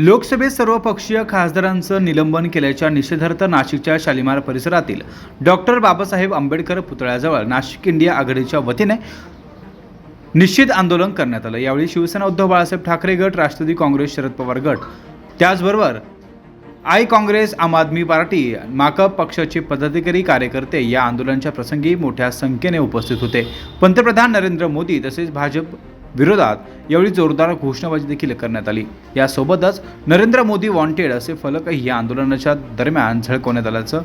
लोकसभेत सर्वपक्षीय खासदारांचं निलंबन केल्याच्या निषेधार्थ नाशिकच्या शालिमार परिसरातील डॉक्टर बाबासाहेब आंबेडकर पुतळ्याजवळ नाशिक इंडिया आघाडीच्या वतीने निश्चित आंदोलन करण्यात आलं. यावेळी शिवसेना उद्धव बाळासाहेब ठाकरे गट राष्ट्रवादी काँग्रेस शरद पवार गट. त्याचबरोबर आय काँग्रेस आम आदमी पार्टी माकप पक्षाचे पदाधिकारी कार्यकर्ते या आंदोलनाच्या प्रसंगी मोठ्या संख्येने उपस्थित होते. पंतप्रधान नरेंद्र मोदी तसेच भाजप विरोधात यावेळी जोरदार घोषणाबाजी देखील करण्यात आली. यासोबतच नरेंद्र मोदी वॉन्टेड असे फलकही या आंदोलनाच्या दरम्यान झळकवण्यात आल्याचं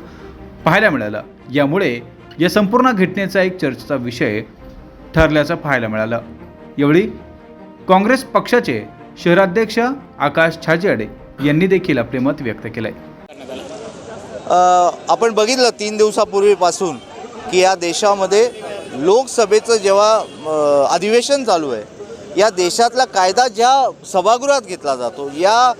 पाहायला मिळालं. यामुळे या संपूर्ण घटनेचा एक चर्चेचा विषय ठरल्याचं पाहायला मिळालं. यावेळी काँग्रेस पक्षाचे शहराध्यक्ष आकाश छाजेड यांनी देखील आपले मत व्यक्त केलंय. आहे आपण बघितलं तीन दिवसापूर्वीपासून की या देशामध्ये लोकसभेचं जेव्हा अधिवेशन चालू आहे या देशातला कायदा ज्या सभागृहात घेतला जातो या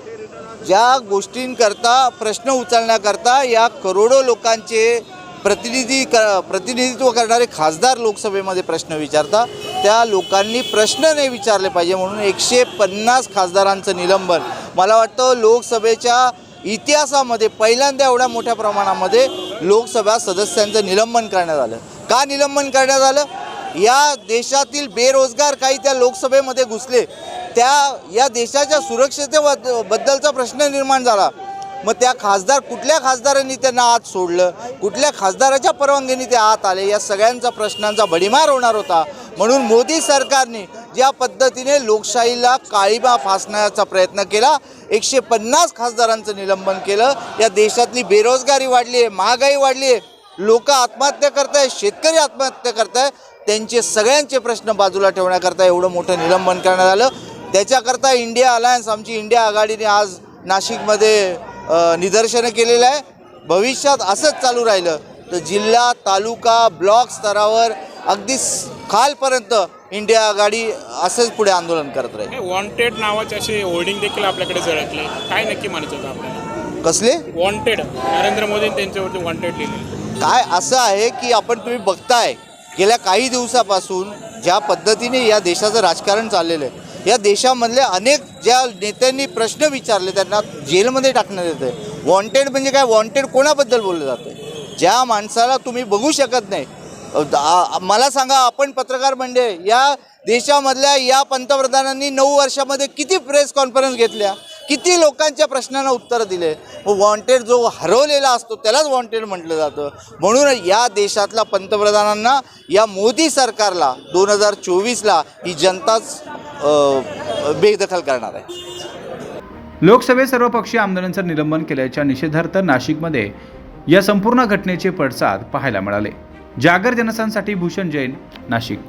ज्या गोष्टींकरता प्रश्न उचलण्याकरता या करोडो लोकांचे प्रतिनिधी क प्रतिनिधित्व करणारे खासदार लोकसभेमध्ये प्रश्न विचारता त्या लोकांनी प्रश्न नाही विचारले पाहिजे म्हणून एकशे पन्नास खासदारांचं निलंबन. मला वाटतं लोकसभेच्या इतिहासामध्ये पहिल्यांदा एवढ्या मोठ्या प्रमाणामध्ये लोकसभा सदस्यांचं निलंबन करण्यात आलं. का निलंबन करण्यात आलं? या देशातील बेरोजगार काही त्या लोकसभेमध्ये घुसले. त्या या देशाच्या सुरक्षिततेबद्दलचा प्रश्न निर्माण झाला. मग त्या खासदार कुठल्या खासदारांनी त्यांना आत सोडलं? कुठल्या खासदाराच्या परवानगीने ते आत आले? या सगळ्यांचा प्रश्नांचा भडीमार होणार होता. म्हणून मोदी सरकारने ज्या पद्धतीने लोकशाहीला काळीबा फासण्याचा प्रयत्न केला एकशे पन्नास खासदारांचं निलंबन केलं या देशातली बेरोजगारी वाढली आहे महागाई वाढली आहे लोक आत्महत्या करत आहे शेतकरी आत्महत्या करत आहे त्यांचे सगळ्यांचे प्रश्न बाजूला ठेवण्याकरता एवढं मोठं निलंबन करण्यात आलं. त्याच्याकरता इंडिया अलायन्स आमची इंडिया आघाडीने आज नाशिकमध्ये निदर्शनं केलेलं आहे. भविष्यात असंच चालू राहिलं. तर जिल्हा तालुका ब्लॉक स्तरावर अगदी खालपर्यंत इंडिया आघाडी असंच पुढे आंदोलन करत राहील. वॉन्टेड नावाचे असे होर्डिंग देखील आपल्याकडे झळकले काय नक्की म्हणायचं होतं आपल्याला? कसले? वॉन्टेड नरेंद्र मोदी त्यांच्यावरती वॉन्टेड लिहिलेलं काय असं आहे की आपण तुम्ही बघताय गेल्या काही दिवसापासून ज्या पद्धतीने या देशाचं राजकारण चाललेलं आहे या देशामधल्या अनेक ज्या नेत्यांनी प्रश्न विचारले त्यांना जेलमध्ये टाकण्यात येतं वॉन्टेड म्हणजे काय? वॉन्टेड कोणाबद्दल बोललं जातं ज्या माणसाला तुम्ही बघू शकत नाही मला सांगा आपण पत्रकार म्हणजे या देशामधल्या या पंतप्रधानांनी नऊ वर्षामध्ये किती प्रेस कॉन्फरन्स घेतल्या? किती लोकांच्या प्रश्नांना उत्तरं दिले? वॉन्टेड जो हरवलेला असतो त्यालाच वॉन्टेड म्हटलं जातं. म्हणून या देशातल्या पंतप्रधानांना या मोदी सरकारला दोन हजार चोवीसला ही जनताच बेदखल करणार आहे. लोकसभेत सर्वपक्षीय आमदारांचं निलंबन केल्याच्या निषेधार्थ नाशिकमध्ये या संपूर्ण घटनेचे पडसाद पाहायला मिळाले. जागर जनसांसाठी भूषण जैन नाशिक.